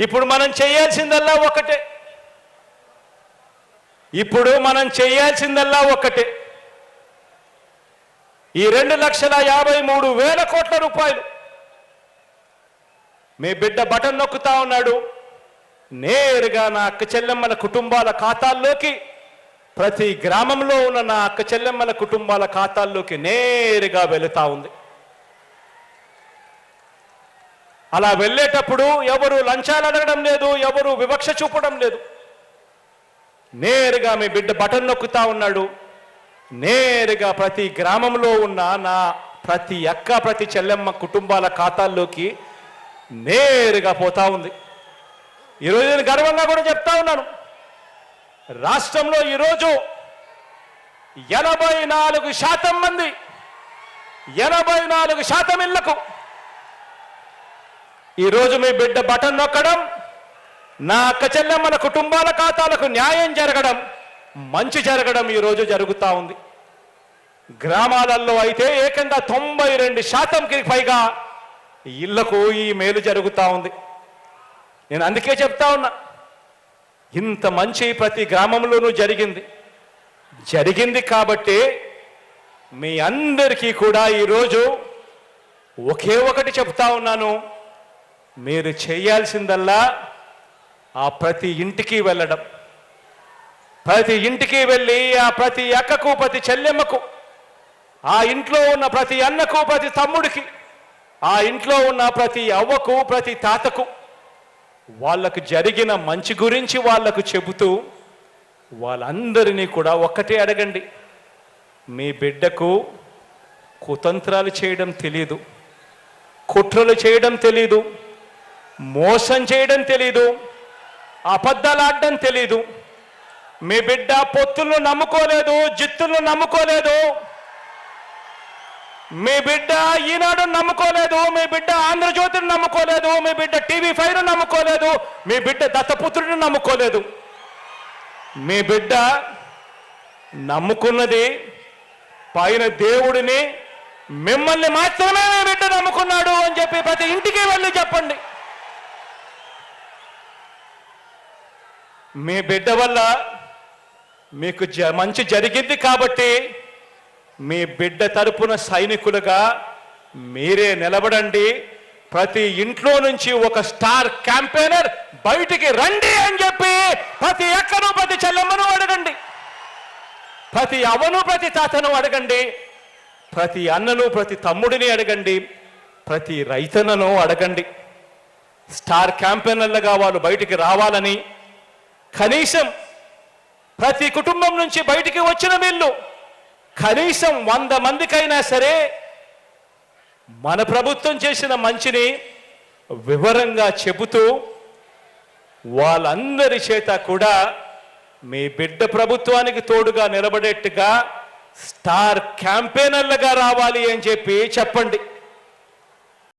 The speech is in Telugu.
ఇప్పుడు మనం చేయాల్సిందల్లా ఒకటే. ఇప్పుడు మనం చేయాల్సిందల్లా ఒకటే. ఈ రెండు లక్షల యాభై మూడు వేల కోట్ల రూపాయలు. మీ బిడ్డ బటన్ నొక్కుతా ఉన్నాడు. నేరుగా నా అక్క చెల్లెమ్మల కుటుంబాల ఖాతాల్లోకి ప్రతి గ్రామంలో ఉన్న నా అక్క చెల్లెమ్మల కుటుంబాల ఖాతాల్లోకి నేరుగా వెళుతా ఉంది. అలా వెళ్ళేటప్పుడు ఎవరు లంచాలు అడగడం లేదు ఎవరు వివక్ష చూపడం లేదు. నేరుగా మీ బిడ్డ బటన్ నొక్కుతా ఉన్నాడు. నేరుగా ప్రతి గ్రామంలో ఉన్న నా ప్రతి అక్క ప్రతి చెల్లెమ్మ కుటుంబాల ఖాతాల్లోకి నేరుగా పోతా ఉంది. ఈరోజు నేను గర్వంగా కూడా చెప్తా ఉన్నాను. రాష్ట్రంలో ఈరోజు ఎనభై నాలుగు శాతం మంది ఎనభై నాలుగు శాతం ఇళ్ళకు ఈరోజు మీ బిడ్డ బటన్ నొక్కడం నా అక్క చెల్లెమ్మల కుటుంబాల ఖాతాలకు న్యాయం జరగడం మంచి జరగడం ఈరోజు జరుగుతూ ఉంది. గ్రామాలలో అయితే ఏకంగా తొంభై రెండు శాతంకి పైగా ఇళ్ళకు ఈ మేలు జరుగుతూ ఉంది. నేను అందుకే చెప్తా ఉన్నా ఇంత మంచి ప్రతి గ్రామంలోనూ జరిగింది. జరిగింది కాబట్టి మీ అందరికీ కూడా ఈరోజు ఒకే ఒకటి చెప్తా ఉన్నాను. మీరు చేయాల్సిందల్లా ఆ ప్రతి ఇంటికి వెళ్ళడం. ప్రతి ఇంటికి వెళ్ళి ఆ ప్రతి అక్కకు ప్రతి చెల్లెమ్మకు ఆ ఇంట్లో ఉన్న ప్రతి అన్నకు ప్రతి తమ్ముడికి ఆ ఇంట్లో ఉన్న ప్రతి అవ్వకు ప్రతి తాతకు వాళ్ళకు జరిగిన మంచి గురించి వాళ్ళకు చెబుతూ వాళ్ళందరినీ కూడా ఒక్కటే అడగండి. మీ బిడ్డకు కుతంత్రాలు చేయడం తెలీదు కుట్రలు చేయడం తెలీదు మోసం చేయడం తెలీదు అబద్ధాలాడడం తెలీదు. మీ బిడ్డ పొత్తులను నమ్ముకోలేదు జిత్తులను నమ్ముకోలేదు. మీ బిడ్డ ఈనాడు నమ్ముకోలేదు మీ బిడ్డ ఆంధ్రజ్యోతిని నమ్ముకోలేదు మీ బిడ్డ టీవీ ఫైవ్ నమ్ముకోలేదు మీ బిడ్డ దత్తపుత్రుడిని నమ్ముకోలేదు. మీ బిడ్డ నమ్ముకున్నది పైన దేవుడిని మిమ్మల్ని మాత్రమే మీ బిడ్డ నమ్ముకున్నాడు అని చెప్పి ప్రతి ఇంటికి వెళ్ళి చెప్పండి. మీ బిడ్డ వల్ల మీకు జ- మంచి జరిగింది కాబట్టి మీ బిడ్డ తరపున సైనికులుగా మీరే నిలబడండి. ప్రతి ఇంట్లో నుంచి ఒక స్టార్ క్యాంపెయినర్ బయటికి రండి అని చెప్పి ప్రతి ఎక్కను ప్రతి చెల్లెమ్మను అడగండి. ప్రతి అవను ప్రతి తాతను అడగండి. ప్రతి అన్నను ప్రతి తమ్ముడిని అడగండి. ప్రతి రైతన్నను అడగండి. స్టార్ క్యాంపెయినర్లుగా వాళ్ళు బయటికి రావాలని కనీసం ప్రతి కుటుంబం నుంచి బయటికి వచ్చిన వీళ్ళు కనీసం వంద మందికైనా సరే మన ప్రభుత్వం చేసిన మంచిని వివరంగా చెబుతూ వాళ్ళందరి చేత కూడా మీ బిడ్డ ప్రభుత్వానికి తోడుగా నిలబడేట్టుగా స్టార్ క్యాంపెయినర్లుగా రావాలి అని చెప్పి చెప్పండి.